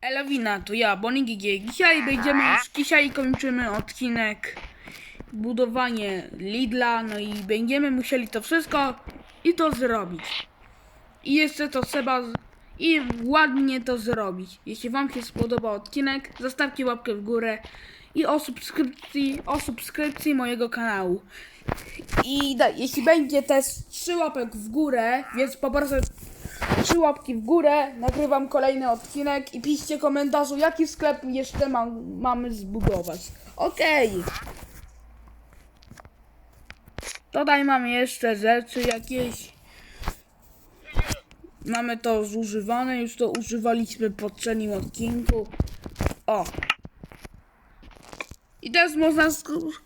Elewina, to ja, Bonnie GG. Dzisiaj będziemy już, dzisiaj kończymy odcinek budowanie Lidla, no i będziemy musieli to wszystko i to zrobić. I jeszcze to trzeba i ładnie to zrobić. Jeśli wam się spodobał odcinek, zostawcie łapkę w górę i o subskrypcji, o subskrypcji mojego kanału. I da, jeśli będzie też 3 łapek w górę, więc poproszę trzy łapki w górę, nagrywam kolejny odcinek i piszcie komentarzu, jaki sklep jeszcze mam, mamy zbudować. Okej. Tutaj mamy jeszcze rzeczy jakieś. Mamy to zużywane, już to używaliśmy w poprzednim odcinku. O. I teraz można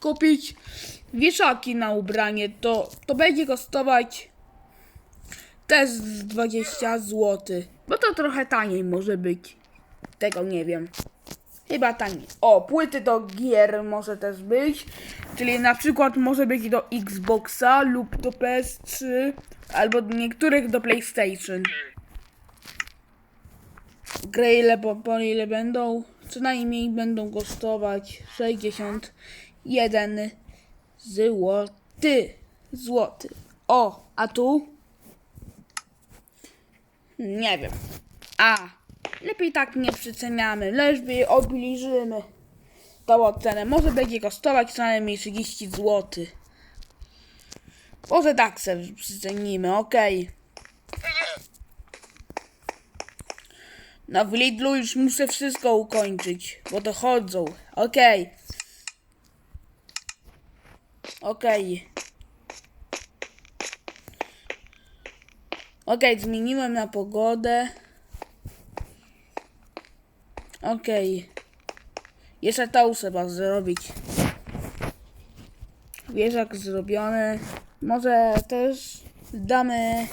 kupić wieszaki na ubranie. To, to będzie kosztować też z 20 zł. Bo to trochę taniej może być. Tego nie wiem. Chyba taniej. O, płyty do gier może też być. Czyli na przykład może być do Xboxa lub do PS3 albo do niektórych do PlayStation. Gry ile, po, po ile będą? Co najmniej będą kosztować 61 złoty. Złoty. O, a tu? Nie wiem. A, lepiej tak nie przyceniamy, lepiej obniżymy tą cenę. Może będzie kosztować co najmniej 30 zł. Może tak sobie przycenimy, okej. No w Lidlu już muszę wszystko ukończyć, bo dochodzą. Okej. Okej. Okej, zmieniłem na pogodę. Okej. Jeszcze to trzeba zrobić. Wieżak zrobiony. Może też damy...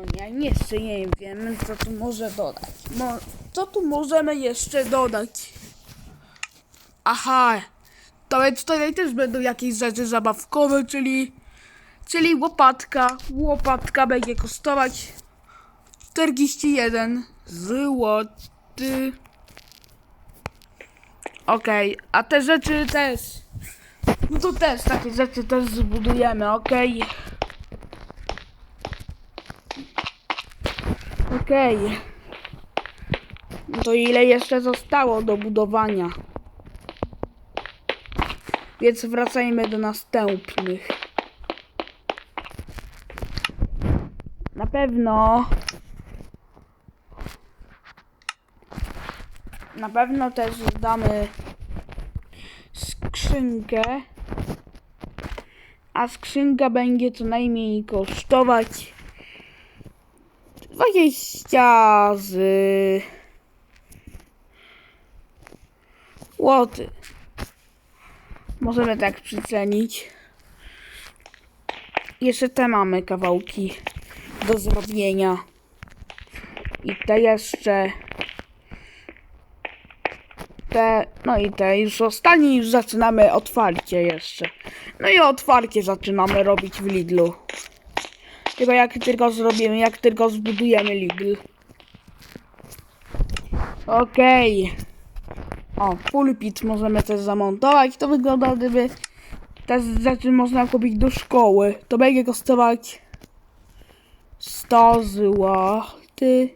No ja jeszcze nie wiem, co tu może dodać. Mo co tu możemy jeszcze dodać? Aha, to tutaj też będą jakieś rzeczy zabawkowe, czyli Czyli łopatka. Łopatka będzie kosztować 41 złoty. Okej, a te rzeczy też. No to też takie rzeczy też zbudujemy, okej. Okej. No to ile jeszcze zostało do budowania? Więc wracajmy do następnych. Na pewno. Na pewno też damy skrzynkę. A skrzynka będzie co najmniej kosztować 20 z łoty. Możemy tak przycenić. Jeszcze te mamy kawałki do zrobienia. I te jeszcze. Te, no i te już ostatnie już zaczynamy otwarcie jeszcze. No i otwarcie zaczynamy robić w Lidlu. Tylko jak tylko zrobimy, jak tylko zbudujemy Lidl. Okej. O, pulpit możemy też zamontować. To wygląda gdyby te rzeczy można kupić do szkoły. To będzie kosztować 100 złoty.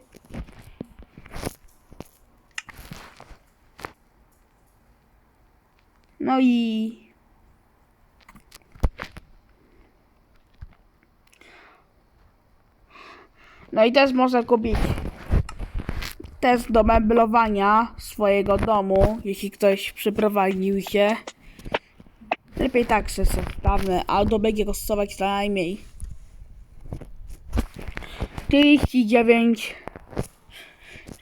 No i No i też można kupić test do meblowania swojego domu, jeśli ktoś przyprowadził się. Lepiej tak sobie zostawmy, albo będzie kosztować co najmniej 39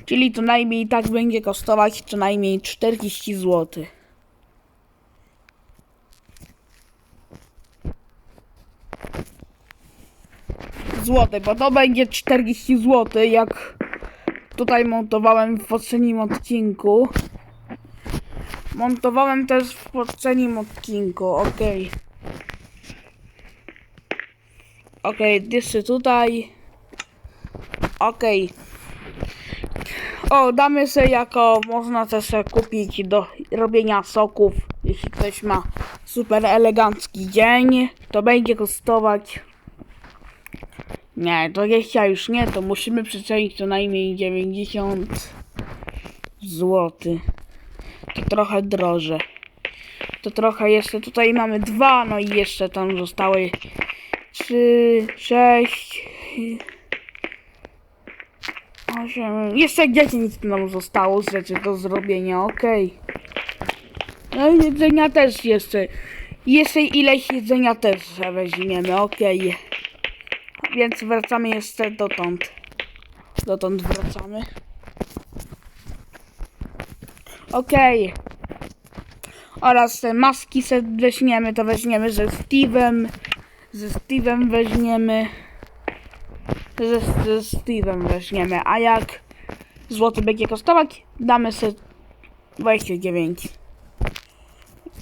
czyli to najmniej tak będzie kosztować co najmniej 40 zł. Złote, bo to będzie 40 zł, jak tutaj montowałem w poprzednim odcinku. Montowałem też w poprzednim odcinku, okej. Okej, jeszcze tutaj. Okej. O, damy sobie jako, można też kupić do robienia soków, jeśli ktoś ma super elegancki dzień, to będzie kosztować, nie, 20 już nie, to musimy przyczaić co najmniej 90 zł. To trochę droże. To trochę jeszcze, tutaj mamy dwa, no i jeszcze tam zostały 3, 6, 8, jeszcze 10 nam zostało z rzeczy do zrobienia, okej. No i jedzenia też jeszcze, jeszcze ileś jedzenia też weźmiemy, okej. Więc wracamy jeszcze dotąd. Dotąd wracamy. Okej. Oraz te maski se weźmiemy, to weźmiemy ze Steve'em. Ze Steve'em weźmiemy. Ze, ze Steve'em weźmiemy. A jak złoty będzie kosztować, damy sobie 29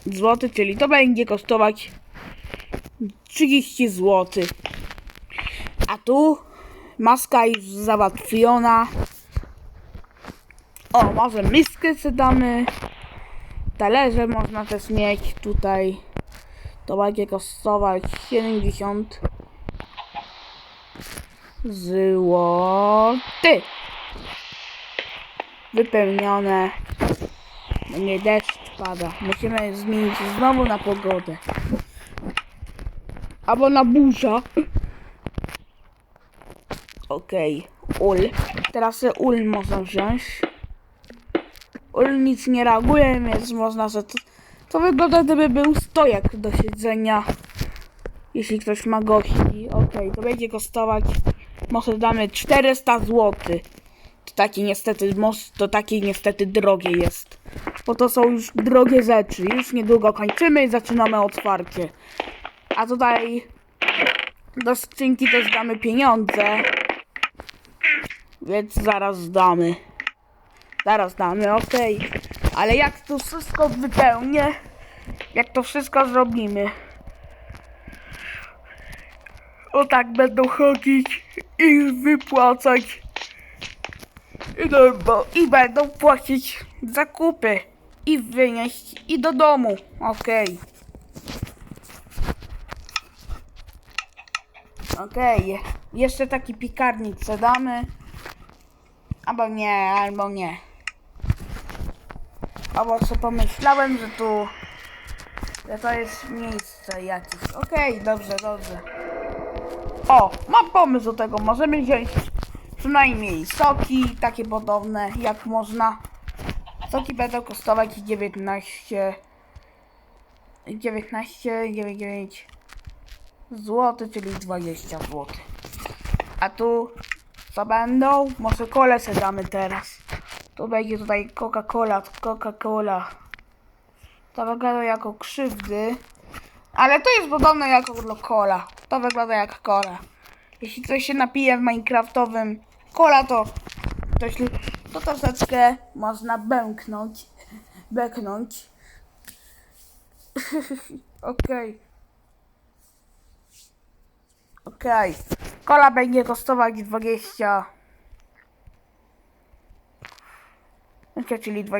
zł, czyli to będzie kosztować 30 zł. Tu maska już załatwiona. O, może miskę sobie damy. Talerze można też mieć tutaj. To będzie kosztować 70 złoty. Wypełnione. No Nie deszcz pada. Musimy zmienić znowu na pogodę. Albo na burza. Okej, ul. Teraz ul można wziąć. Ul nic nie reaguje, więc można se... To, to wygląda gdyby był stojak do siedzenia. Jeśli ktoś ma gości. Okej, to będzie kosztować... Może damy 400 zł. To takie niestety, most to takie niestety drogie jest. Bo to są już drogie rzeczy. Już niedługo kończymy i zaczynamy otwarcie. A tutaj do skrzynki też damy pieniądze. Więc zaraz damy. Zaraz damy, okej. Ale jak to wszystko wypełnię, jak to wszystko zrobimy. O tak będą chodzić i wypłacać. I, bo, I będą płacić zakupy. I wynieść i do domu. Okej. Okej. Jeszcze taki piekarnik co damy. Albo nie, albo nie. Albo sobie pomyślałem, że tu... Że to jest miejsce jakieś. Okej, dobrze, dobrze. O, mam pomysł do tego. Możemy wziąć przynajmniej soki, takie podobne, jak można. Soki będą kosztować 19... 19, 99 zł, czyli 20 zł. A tu co będą? Może kole se damy teraz. Tu będzie tutaj Coca-Cola, Coca-Cola. To wygląda jako krzywdy. Ale to jest podobne jako do cola. To wygląda jak cola. Jeśli ktoś się napije w minecraftowym cola, to ktoś, to troszeczkę można bęknąć. Beknąć. Okej. Okej. Kola będzie kosztować 20. Znaczy, czyli dwa-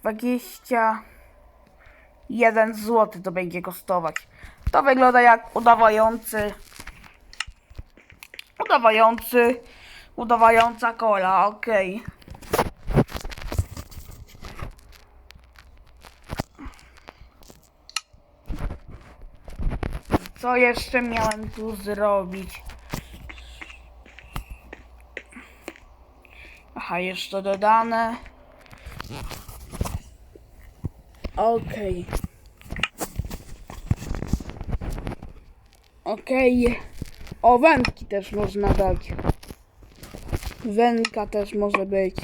21 zł to będzie kosztować. To wygląda jak udawający. Udawający. Udawająca kola, okej. Co jeszcze miałem tu zrobić? Aha, jeszcze dodane. Okej. Okej. O, wędki też można dać. Wędka też może być.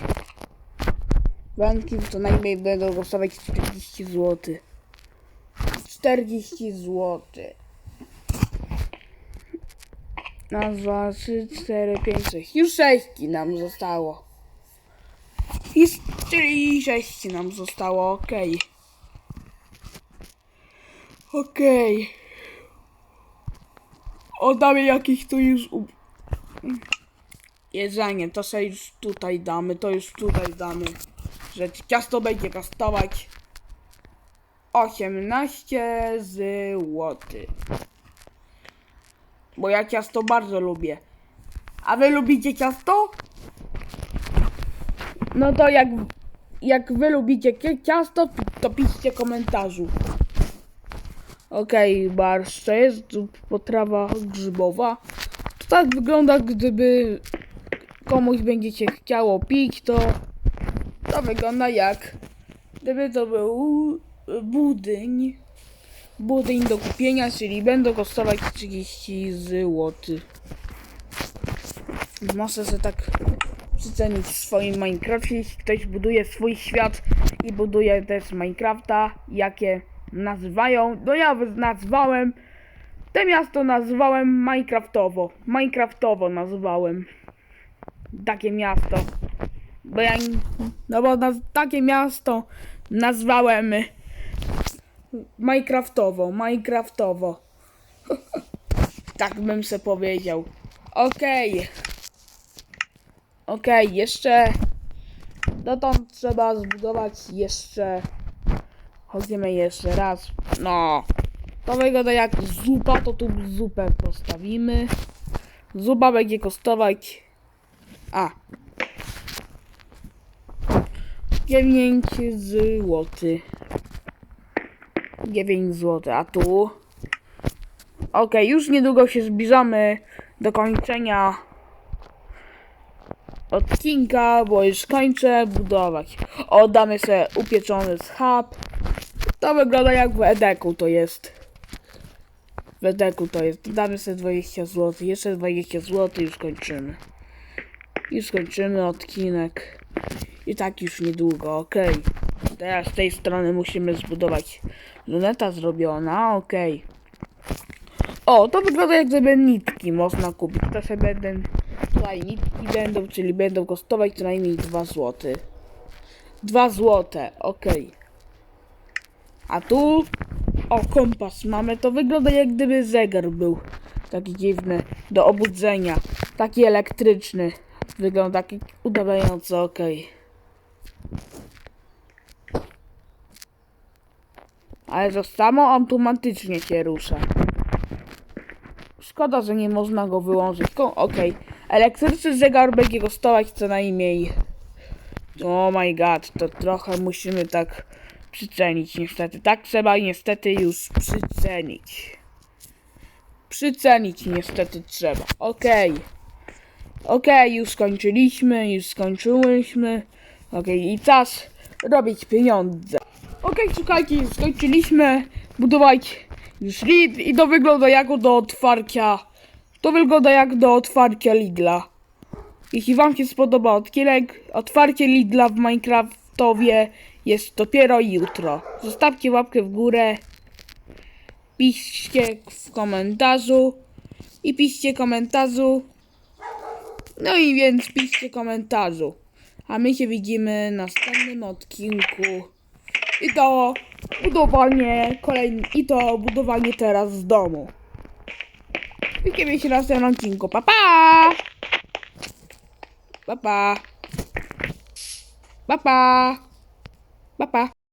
Wędki to najmniej będą kosztować 40 zł. 40 zł. Raz, dwa, trzy, cztery, pięć, sześć. Już sześć nam zostało. Czyli sześć nam zostało, okej. Okej. O, damy jakiś tu już... u- Jedzenie, to sobie już tutaj damy, to już tutaj damy. Że ciasto będzie kosztować 18 zł. Bo ja ciasto bardzo lubię. A wy lubicie ciasto? No to jak, jak wy lubicie ciasto, to piszcie komentarzu. Okej, barszcz, to jest potrawa grzybowa. To tak wygląda, gdyby komuś będziecie chciało pić, to to wygląda jak gdyby to był budyń. Budyń do kupienia, czyli będą kosztować 30 zł. Muszę sobie tak przycenić w swoim Minecrafcie, jeśli ktoś buduje swój świat i buduje też Minecrafta, jakie nazywają, no ja nazwałem, te miasto nazwałem Minecraftowo, Minecraftowo nazwałem, takie miasto, bo ja, no bo naz, takie miasto nazwałem Minecraftowo, Minecraftowo, tak bym se powiedział, okej. Okej, jeszcze dotąd trzeba zbudować jeszcze chodzimy jeszcze raz. No. To wygląda jak zupa, to tu zupę postawimy. Zupa będzie kosztować a 9 zł. 9 zł, a tu Okej, już niedługo się zbliżamy do kończenia odcinka, bo już kończę budować. O, damy sobie upieczony schab. To wygląda jak w Edeku to jest. W Edeku to jest. Damy sobie 20 zł. Jeszcze 20 zł już kończymy. Już kończymy odcinek. I tak już niedługo, okej. Teraz z tej strony musimy zbudować luneta zrobiona, okej. O, to wygląda jak gdyby nitki można kupić. To sobie będę... Tutaj nitki będą, czyli będą kosztować co najmniej 2 zł. 2 zł, okej. A tu... O, kompas mamy. To wygląda jak gdyby zegar był. Taki dziwny. Do obudzenia. Taki elektryczny. Wygląda taki udawający, okej. Ale to samo automatycznie się rusza. Szkoda, że nie można go wyłączyć. Okej. Elektryczny zegar będzie kosztować co najmniej. Oh my god, to trochę musimy tak przycenić niestety. Tak trzeba niestety już przycenić. Przycenić niestety trzeba. Okej. Okej, już skończyliśmy, już skończyłyśmy. Okej, i czas robić pieniądze. Okej, słuchajcie, skończyliśmy budować już Lid i to wygląda jak do otwarcia. To wygląda jak do otwarcia Lidla. Jeśli wam się spodoba odcinek, otwarcie Lidla w Minecraftowie jest dopiero jutro. Zostawcie łapkę w górę. Piszcie w komentarzu. I piszcie komentarzu. No i więc piszcie komentarzu. A my się widzimy w następnym odcinku. I to budowanie kolejne. I to budowanie teraz z domu. Widzimy się na następnym odcinku. Pa pa! Pa pa! Pa pa! Pa pa!